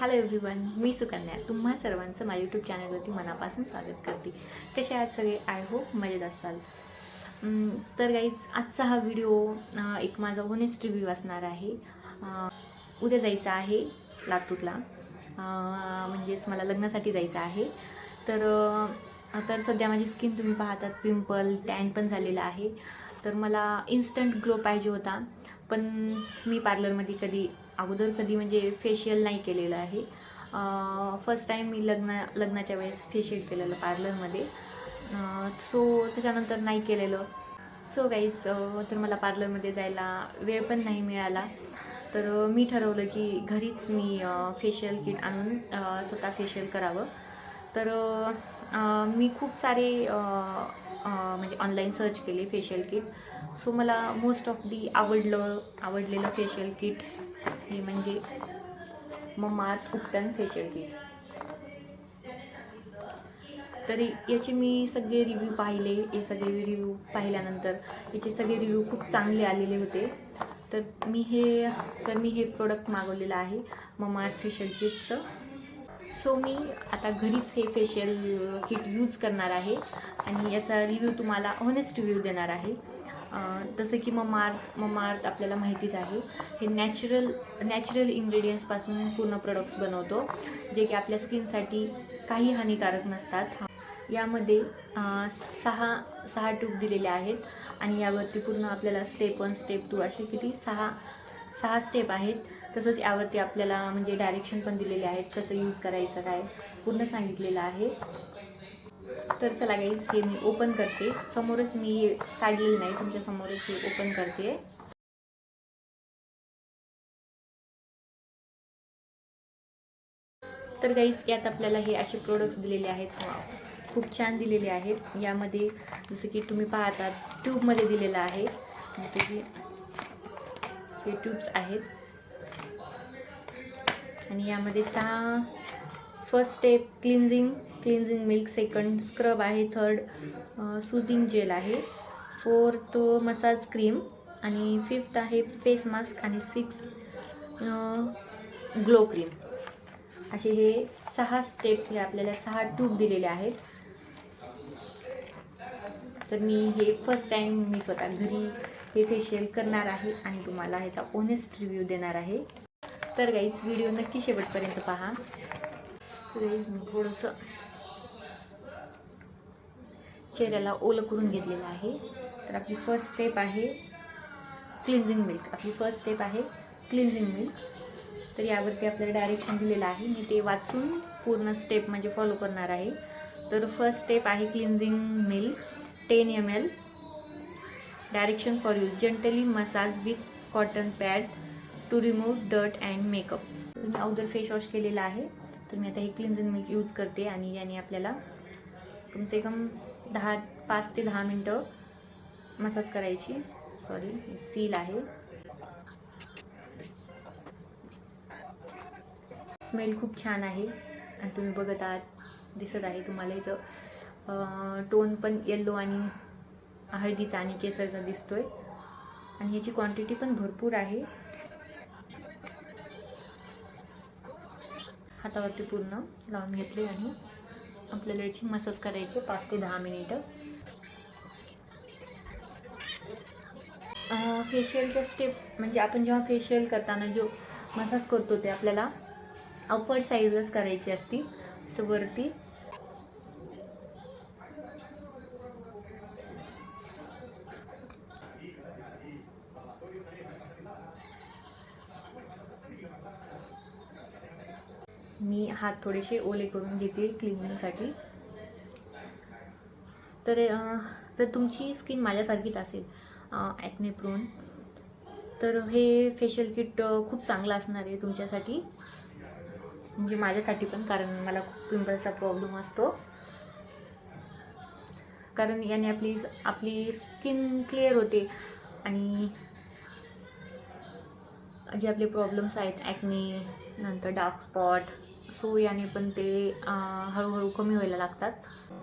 Hello everyone मी सुकन्या. तुम्हा सर्वांचं माझ्या यूट्यूब चॅनलवरती मनापासून स्वागत करते. कसे आहात सगळे? आय होप मजेत असाल. तर गाईच आजचा हा व्हिडिओ एक माझा होनेस्ट रिव्ह्यू असणार आहे. उद्या जायचं आहे लातूरला. म्हणजेच मला लग्नासाठी जायचं आहे. तर तर सध्या माझी स्किन तुम्ही पाहतात पिंपल टॅन पण झालेला आहे. तर मला इन्स्टंट ग्लो पाहिजे होता. पण मी पार्लरमध्ये कधी अगोदर कधी म्हणजे फेशियल नाही केलेलं आहे. फर्स्ट टाईम मी लग्न लग्नाच्या वेळेस फेशियल केलेलं पार्लरमध्ये सो त्याच्यानंतर नाही केलेलं. सो गाईज तर मला पार्लरमध्ये जायला वेळ पण नाही मिळाला. तर मी ठरवलं की घरीच मी फेशियल किट आणून स्वतः फेशियल करावं. तर मी खूप सारे म्हणजे ऑनलाईन सर्च केले फेशियल किट सो मला मोस्ट ऑफ दी आवडलं आवडलेलं फेशियल किट हे म्हणजे ममार्थ उपटन फेशियल किट तरी याचे मी सगळे रिव्ह्यू पाहिले. हे सगळे रिव्ह्यू पाहिल्यानंतर याचे सगळे रिव्ह्यू खूप चांगले आलेले होते. तर मी हे तर मी हे प्रोडक्ट मागवलेलं आहे ममार्थ फेशियल किटचं सो मी आता घरीच हे फेशियल किट यूज करणार आहे. आणि याचा रिव्ह्यू तुम्हाला ऑनेस्ट रिव्ह्यू देणार आहे. जसं की ममार्थ ममार्थ आपल्याला माहितीच आहे. हे नॅचरल नॅचरल इंग्रेडियंट्सपासून पूर्ण प्रोडक्ट्स बनवतो जे की आपल्या स्किनसाठी काही हानिकारक नसतात. यामध्ये सहा सहा ट्यूब दिलेले आहेत आणि यावरती पूर्ण आपल्याला स्टेप वन स्टेप टू असे किती? सहा सहा स्टेप आहेत. तसंच यावरती आपल्याला म्हणजे डायरेक्शन पण दिलेले आहेत कसं यूज करायचं काय पूर्ण सांगितलेलं आहे. तर चला गाईज हे मी ओपन करते. समोरच मी काढलेलं नाही तुमच्या समोरच हे ओपन करते. तर गाईज यात आपल्याला हे असे प्रोडक्ट्स दिलेले आहेत. खूप छान दिलेले आहेत. यामध्ये जसं की तुम्ही पाहता ट्यूबमध्ये दिलेलं आहे. जसं की हे ट्यूब्स आहेत. आणि यामध्ये सहा first step cleansing cleansing milk second scrub आहे थर्ड सुदिंग जेल आहे. Fourth massage cream. आणि फिफ्थ आहे फेस मास्क आणि सिक्स ग्लो क्रीम. असे हे सहा स्टेप हे आपल्याला सहा ट्यूब दिलेले आहेत. तर मी हे फर्स्ट टाईम मी स्वतः घरी हे फेशियल करणार आहे आणि तुम्हाला ह्याचा ओनेस्ट रिव्ह्यू देणार आहे. तर गाईच व्हिडिओ नक्की शेवटपर्यंत पहा. गाईज मी थोडंसं चेहऱ्याला ओलं करून घेतलेलं आहे. तर आपली फर्स्ट स्टेप आहे क्लिन्झिंग मिल्क आपली फर्स्ट स्टेप आहे क्लिन्झिंग मिल्क तर यावरती आपल्याला डायरेक्शन दिलेलं आहे. मी ते वाचून पूर्ण स्टेप म्हणजे फॉलो करणार आहे. तर फर्स्ट स्टेप आहे cleansing milk ten M L direction for use gently massage with cotton pad to remove dirt and makeup मी अगोदर फेस वॉश केलेला आहे. तर मी आता हे क्लिन्झिंग मिल्क यूज करते आणि याने आपल्याला कमसे कम दहा पाच ते दहा मिनटं मसाज करायची. सॉरी सील आहे. स्मेल खूप छान आहे. आणि तुम्ही बघत आहात दिसत आहे तुम्हाला याचं टोन पण येल्लो आणि हळदीचा आणि केसरचा दिसतोय. आणि ह्याची क्वांटिटी पण भरपूर आहे. हातावरती पूर्ण लावून घेतले आणि आपल्याला याची मसाज करायची पाच ते दहा मिनिटं. फेशियलच्या स्टेप म्हणजे आपण जेव्हा फेशियल करताना जो मसाज करतो ते आपल्याला अपवर्ड साईजच करायची असती. असं वरती मी हात थोडेसे ओले करून घेते क्लिनिंगसाठी. तर जर तुमची स्किन माझ्यासारखीच असेल ॲक्ने प्रोन तर हे फेशियल किट खूप चांगलं असणार आहे तुमच्यासाठी. म्हणजे माझ्यासाठी पण कारण मला खूप पिंपल्सचा प्रॉब्लेम असतो. कारण याने आपली आपली स्किन क्लिअर होते आणि जे आपले प्रॉब्लेम्स आहेत ॲक्ने नंतर डार्क स्पॉट सो याने पण ते हळूहळू कमी व्हायला लागतात.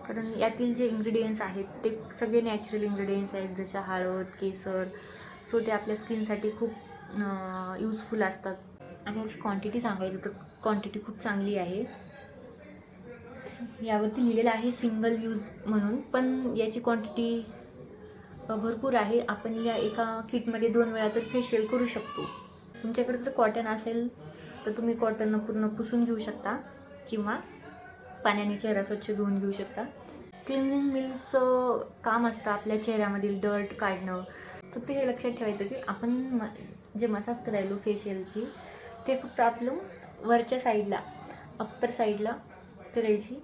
कारण यातील जे इंग्रेडियंट्स आहेत ते सगळे नॅचरल इंग्रेडियंट्स आहेत जशा हळद केसर सो ते आपल्या स्किनसाठी खूप यूजफुल असतात. आणि याची क्वांटिटी सांगायची तर क्वांटिटी खूप चांगली आहे. यावरती लिहिलेलं आहे सिंगल यूज म्हणून पण याची क्वांटिटी भरपूर आहे. आपण या एका किटमध्ये दोन वेळा तर फेशियल करू शकतो. तुमच्याकडे जर कॉटन असेल तर तुम्ही कॉटन पूर्ण पुसून घेऊ शकता किंवा पाण्याने चेहरा स्वच्छ धुवून घेऊ शकता. क्लिन्झिंग मिल्कचं काम असतं आपल्या चेहऱ्यामधील डर्ट काढणं. फक्त हे लक्षात ठेवायचं की आपण म जे मसाज करायलो फेशियलची ते फक्त आपलं वरच्या साईडला अप्पर साईडला करायची.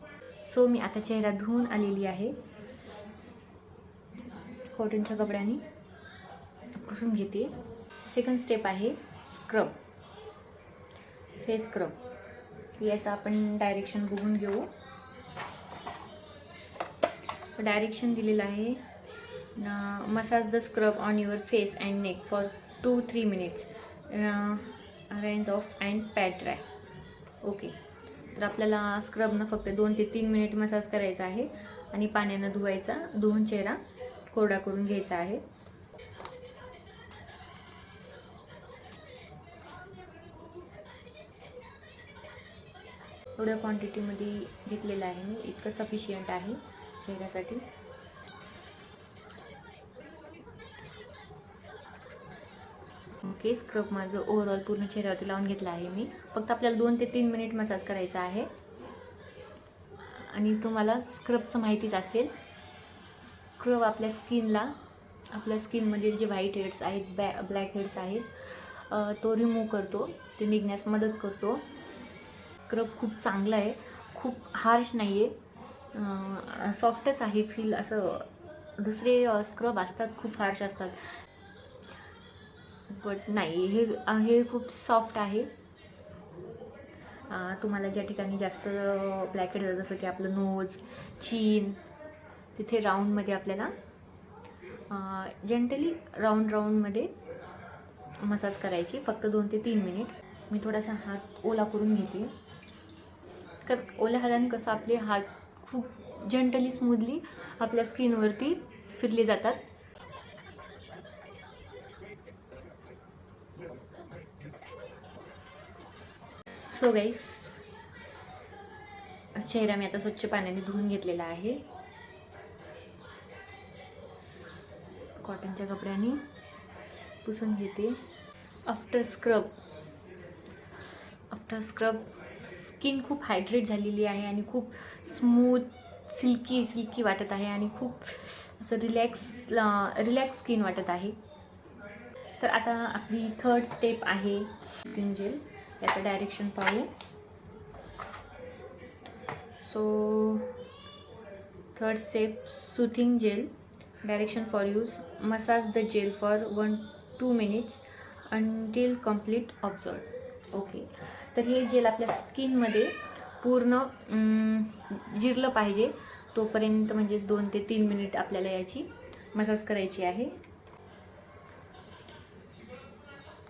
सो मी आता चेहरा धुवून आलेली आहे. कॉटनच्या कपड्याने पुसून घेते. सेकंड स्टेप आहे स्क्रब फेस स्क्रब याचं आपण डायरेक्शन बघून घेऊ. डायरेक्शन दिलेलं आहे massage the scrub on your face and neck for two three minutes rinse off and pat dry okay तर आपल्याला स्क्रबनं फक्त दोन ते तीन मिनिट मसाज करायचा आहे आणि पाण्यानं धुवायचा धुवून चेहरा कोरडा करून घ्यायचा आहे. एवढ्या क्वांटिटीमध्ये घेतलेलं आहे मी. इतकं सफिशियंट आहे चेहऱ्यासाठी ओके स्क्रब माझं ओव्हरऑल पूर्ण चेहऱ्यावरती लावून घेतलं आहे मी. फक्त आपल्याला दोन ते तीन मिनिट मसाज करायचा आहे. आणि तुम्हाला स्क्रबचं माहितीच असेल. स्क्रब आपल्या स्किनला आपल्या स्किनमधील जे व्हाईट हेड्स आहेत बॅ ब्लॅक हेड्स आहेत तो रिमूव्ह करतो. ते निघण्यास मदत करतो. स्क्रब खूप चांगला आहे. खूप हार्श नाही आहे सॉफ्टच आहे फील असं दुसरे स्क्रब असतात खूप हार्श असतात. बट नाही हे हे खूप सॉफ्ट आहे. तुम्हाला ज्या ठिकाणी जास्त ब्लॅकेट जसं की आपलं नोज चीन तिथे राऊंडमध्ये आपल्याला जेंटली राऊंड राऊंडमध्ये मसाज करायची. फक्त दोन ते तीन मिनिट मी थोडासा हात ओला करून घेते. कारण ओल्या हाताने कसं आपले हात खूप जंटली स्मूथली आपल्या स्किनवरती फिरले जातात. सो गाईस चेहरा मी आता स्वच्छ पाण्याने धुवून घेतलेला आहे. कॉटनच्या कपड्याने पुसून घेते. After scrub after scrub skin खूप हायड्रेट झालेली आहे आणि खूप स्मूथ सिल्की सिल्की वाटत आहे आणि खूप असं रिलॅक्स रिलॅक्स स्किन वाटत आहे. तर आता आपली थर्ड स्टेप आहे स्किन जेल याचं डायरेक्शन पाहू. So third step soothing gel direction for use massage the gel for one two minutes until complete observe okay तर हे जेल आपल्या स्किनमध्ये पूर्ण जिरलं पाहिजे. तोपर्यंत म्हणजेच दोन ते तीन मिनिट आपल्याला याची मसाज करायची आहे.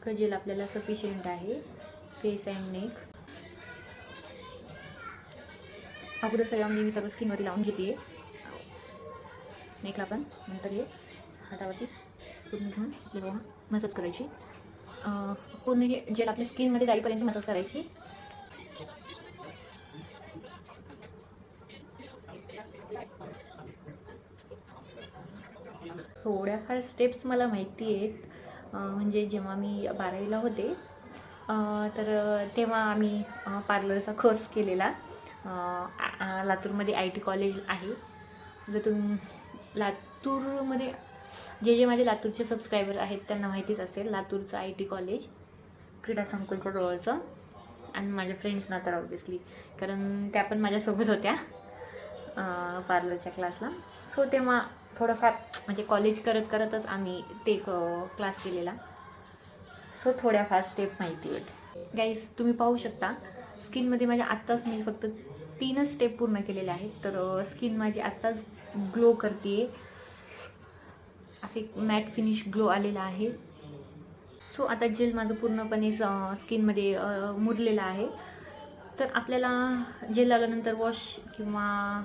जेल आपल्याला सफिशियंट आहे. फेस अँड नेक अगोदर सगळ्या म्हणजे मी सगळं स्किनवरती लावून घेते. नेकला पण नंतर हे हातावरती पूर्ण घेऊन आपली मसाज करायची. पूर्ण हे जेल आपल्या स्किनमध्ये जाईपर्यंत मसाज करायची. थोड्याफार स्टेप्स मला माहिती आहेत. म्हणजे जेव्हा मी बारावीला होते तर तेव्हा आम्ही पार्लरचा कोर्स केलेला. लातूरमध्ये आय टी कॉलेज आहे. जर तुम्ही लातूरमध्ये जे जे माझे लातूरचे सबस्क्रायबर आहेत त्यांना माहितीच असेल लातूरचं आय टी कॉलेज क्रीडा संकुलच्या जवळचं आणि माझ्या फ्रेंड्सना तर ऑब्विसली कारण त्या पण माझ्यासोबत होत्या पार्लरच्या क्लासला सो तेव्हा थोडंफार म्हणजे कॉलेज करत करतच आम्ही ते क्लास केलेला. सो थोड्याफार स्टेप माहिती होते गाईस तुम्ही पाहू शकता स्किनमध्ये माझ्या आत्ताच मी फक्त तीनच स्टेप पूर्ण केलेल्या आहेत. तर स्किन माझी आत्ताच ग्लो करते असे एक मॅट फिनिश ग्लो आलेला आहे. सो आता जेल माझं पूर्णपणे स्किनमध्ये मुरलेलं आहे. तर आपल्याला जेल लावल्यानंतर वॉश किंवा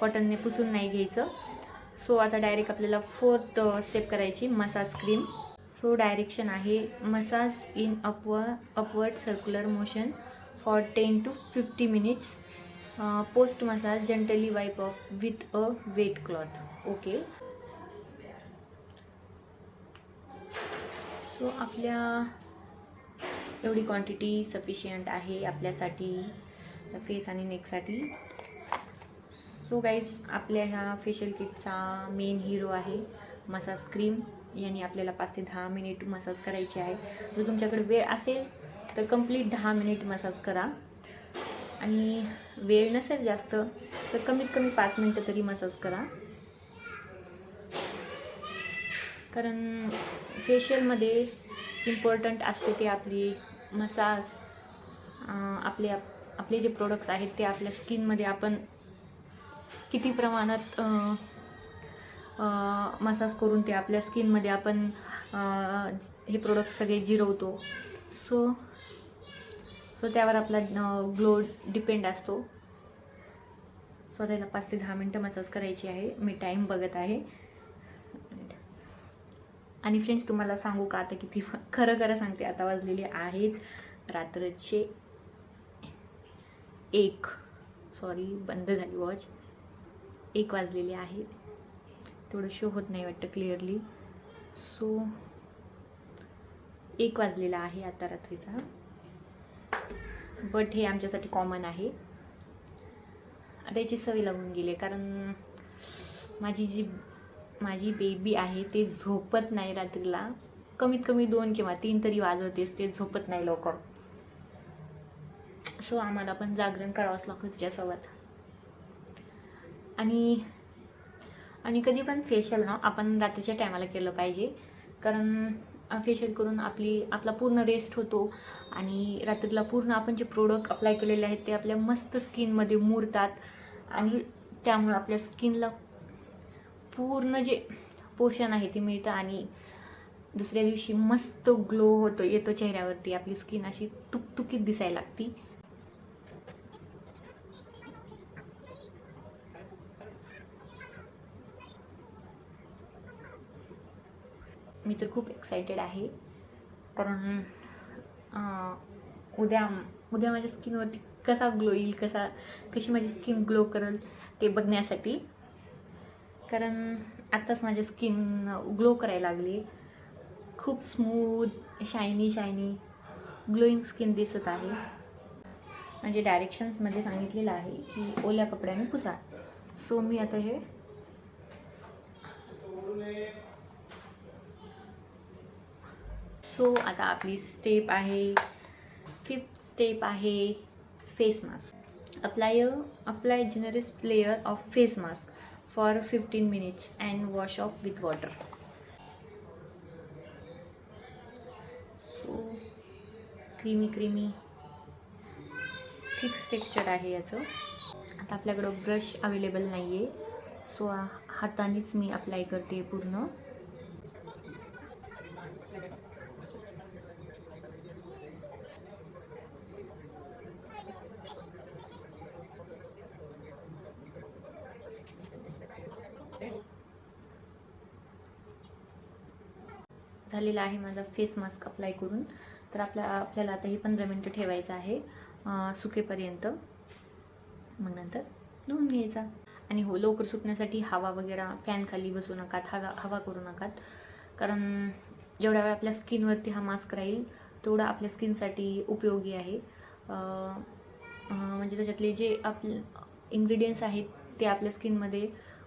कॉटनने पुसून नाही घ्यायचं. सो आता डायरेक्ट आपल्याला फोर्थ स्टेप करायची मसाज क्रीम सो डायरेक्शन आहे massage in up upward circular motion for ten to fifty minutes post massage gently wipe off with a wet cloth okay so आपल्या एवढी क्वांटिटी सफिशियंट आहे आपल्यासाठी face आणि नेकसाठी so guys आपल्या ह्या facial किटचा main hero आहे मसाज क्रीम याने आपल्याला पाच ते दहा मिनिट मसाज करायची आहे. जर तुमच्याकडे वेळ असेल तर कंप्लीट दहा मिनिट मसाज करा. आणि वेळ नसेल जास्त तर कमीत कमी पाच मिनटं तरी मसाज करा. कारण फेशियलमध्ये इम्पॉर्टंट असते ते आपली मसाज आपले आपले जे प्रोडक्ट्स आहेत ते आपल्या स्किनमध्ये आपण किती प्रमाणात मसाज करून ते आपल्या स्किनमध्ये आपण हे प्रोडक्ट सगळे जिरवतो. सो सो त्यावर आपला ग्लो डिपेंड असतो. सो त्याला पाच ते दहा मिनटं मसाज करायची आहे. मी टाईम बघत आहे. आणि फ्रेंड्स तुम्हाला सांगू का आता किती खरं खरं सांगते आता वाजलेले आहेत रात्रचे एक. सॉरी बंद झाली वॉच एक वाजलेले आहेत. तेवढं शो होत नाही वाटतं क्लिअरली सो एक वाजलेला आहे आता रात्रीचा. बट हे आमच्यासाठी कॉमन आहे. आता याची सवय लागून गेली आहे कारण माझी जी माझी बेबी आहे ते झोपत नाही रात्रीला. कमीत कमी दोन किंवा तीन तरी वाजवतेस ते झोपत नाही लवकर. सो आम्हाला पण जागरण करावंच लागतं तिच्यासोबत. आणि आणि कधी पण फेशियल ना आपण रात्रीच्या टायमाला केलं पाहिजे. कारण फेशियल करून आपली आपला पूर्ण रेस्ट होतो. आणि रात्रीला पूर्ण आपण जे प्रोडक्ट अप्लाय केलेले आहेत ते आपल्या मस्त स्किनमध्ये मुरतात. आणि त्यामुळे आपल्या स्किनला पूर्ण जे पोषण आहे ते मिळतं आणि दुसऱ्या दिवशी मस्त ग्लो होतो येतो चेहऱ्यावरती. आपली स्किन अशी तुकतुकीत दिसायला लागती. मी तर खूप एक्सायटेड आहे. कारण उद्या उद्या माझ्या स्किनवरती कसा ग्लो येईल कसा कशी माझी स्किन ग्लो करेल ते बघण्यासाठी कारण आत्ताच माझी स्किन ग्लो करायला लागली. खूप smooth shiny shiny glowing skin दिसत आहे. म्हणजे डायरेक्शन्समध्ये सांगितलेलं आहे की ओल्या कपड्याने पुसा. सो मी आता हे सो आता आपली स्टेप आहे. फिफ्थ स्टेप आहे face mask apply apply generous layer of face mask for fifteen minutes and wash off with water so creamy creamy fix texture आहे याचं. आता आपल्याकडं ब्रश अवेलेबल नाही आहे सो हातानेच मी अप्लाय करते पूर्ण. झालेला आहे माझा फेस मास्क अप्लाय करून. तर आपल्या आपल्याला आता हे पंधरा मिनटं ठेवायचं आहे सुकेपर्यंत. मग नंतर धुवून घ्यायचा. आणि हो लवकर सुकण्यासाठी हवा वगैरे फॅन खाली बसू नकात हवा हवा करू नकात. कारण जेवढ्या वेळ आपल्या स्किनवरती हा मास्क राहील तेवढा आपल्या स्किनसाठी उपयोगी आहे. म्हणजे त्याच्यातले जे आपले इन्ग्रेडियंट्स आहेत ते आपल्या स्किनमध्ये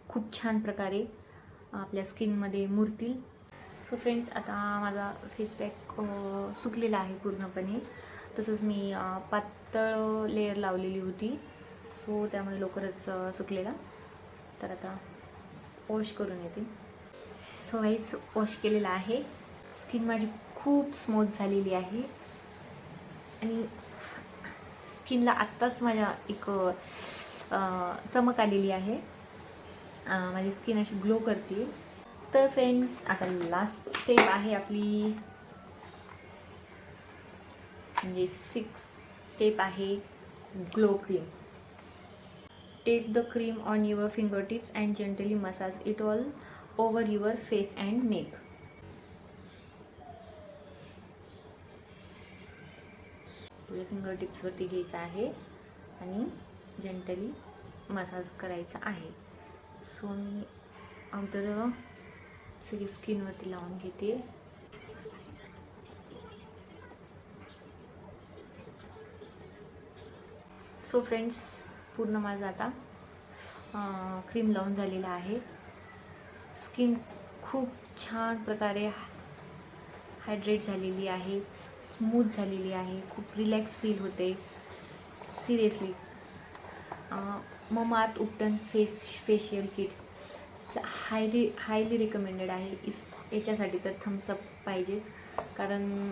खूप छान प्रकारे आपल्या स्किनमध्ये मुरतील. सो फ्रेंड्स आता माझा फेस पॅक सुकलेला आहे पूर्णपणे. तसंच मी पातळ लेअर लावलेली होती. सो त्यामुळे लवकरच सुकलेला. तर आता वॉश करून येते. सो वाईज वॉश केलेला आहे. स्किन माझी खूप स्मूथ झालेली आहे. आणि स्किनला आत्ताच माझ्या एक चमक आलेली आहे. माझी स्किन अशी ग्लो करते. तर फ्रेंड्स आता लास्ट स्टेप आहे आपली. म्हणजे सिक्स स्टेप आहे glow cream take the cream on your finger tips and gently massage it all over your face and neck finger टिप्सवरती घ्यायचं आहे आणि जेंटली मसाज करायचा आहे. सो मी अगोदर सगळी स्किनवरती लावून घेते. सो फ्रेंड्स पूर्ण माझं आता क्रीम लावून झालेलं आहे. स्किन खूप छान प्रकारे हायड्रेट झालेली आहे स्मूथ झालेली आहे खूप रिलॅक्स फील होते. Seriously Mamaearth ubtan face facial kit highly highly recommended आहे इस याच्यासाठी तर थम्सअप पाहिजेच. कारण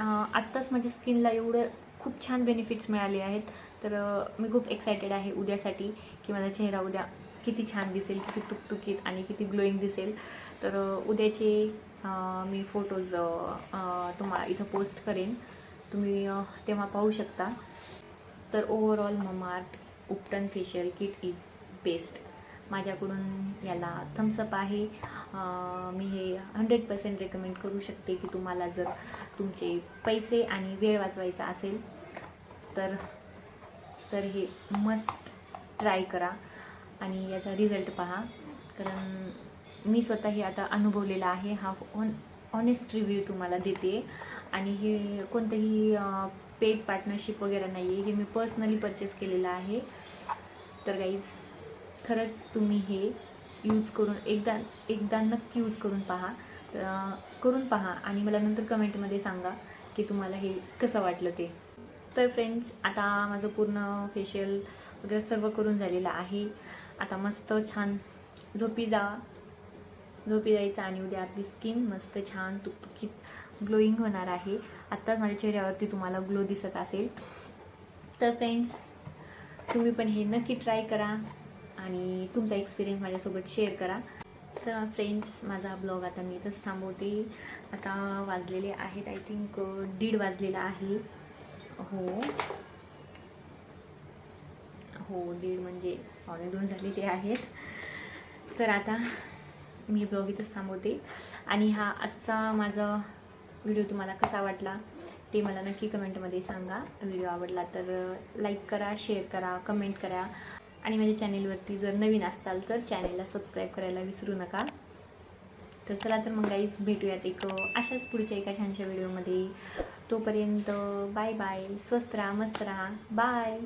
आत्ताच माझ्या स्किनला एवढं खूप छान बेनिफिट्स मिळाले आहेत. तर मी खूप एक्सायटेड आहे उद्यासाठी की माझा चेहरा उद्या किती छान दिसेल किती तुकतुकीत आणि किती ग्लोईंग दिसेल. तर उद्याचे मी फोटोज तुम्हाला इथं पोस्ट करेन. तुम्ही तेव्हा पाहू शकता. तर overall Mamaearth ubtan facial kit is best माझ्याकडून याला थम्सअप आहे. मी हे हंड्रेड पर्सेंट रेकमेंड करू शकते की तुम्हाला जर तुमचे पैसे आणि वेळ वाचवायचा असेल तर तर हे मस्ट ट्राय करा आणि याचा रिझल्ट पहा. कारण मी स्वतः हे आता अनुभवलेला आहे. हा ऑन ऑनेस्ट रिव्ह्यू तुम्हाला देते. आणि हे कोणतंही पेड पार्टनरशिप वगैरे नाही आहे हे मी पर्सनली परचेस केलेलं आहे. तर गाईज खरंच तुम्ही हे यूज करून एकदा एकदा नक्की यूज करून पहा. तर करून पहा आणि मला नंतर कमेंटमध्ये सांगा की तुम्हाला हे कसं वाटलं ते. तर फ्रेंड्स आता माझं पूर्ण फेशियल वगैरे सर्व करून झालेलं आहे. आता मस्त छान झोपी जा. झोपी जायचं आणि उद्या आपली स्किन मस्त छान तुकतुकीत ग्लोईंग होणार आहे. आत्ताच माझ्या चेहऱ्यावरती तुम्हाला ग्लो दिसत असेल. तर फ्रेंड्स तुम्ही पण हे नक्की ट्राय करा. आणि तुमचा एक्सपिरियन्स माझ्यासोबत शेअर करा. तर फ्रेंड्स माझा ब्लॉग आता मी इथंच थांबवते. आता वाजलेले आहेत आय थिंक दीड वाजलेला आहे. हो. हो दीड म्हणजे पावणे दोन झालेले आहेत. तर आता मी ब्लॉग इथंच थांबवते. आणि हा आजचा माझा व्हिडिओ तुम्हाला कसा वाटला ते मला नक्की कमेंटमध्ये सांगा. व्हिडिओ आवडला तर लाईक करा शेअर करा कमेंट करा. आणि माझ्या चॅनेलवरती जर नवीन असाल तर चॅनेलला सबस्क्राईब करायला विसरू नका. तर चला तर मग गाईज भेटूयात एक अशाच पुढच्या एका छानशा व्हिडिओमध्ये तोपर्यंत बाय बाय स्वस्त राहा मस्त राहा. बाय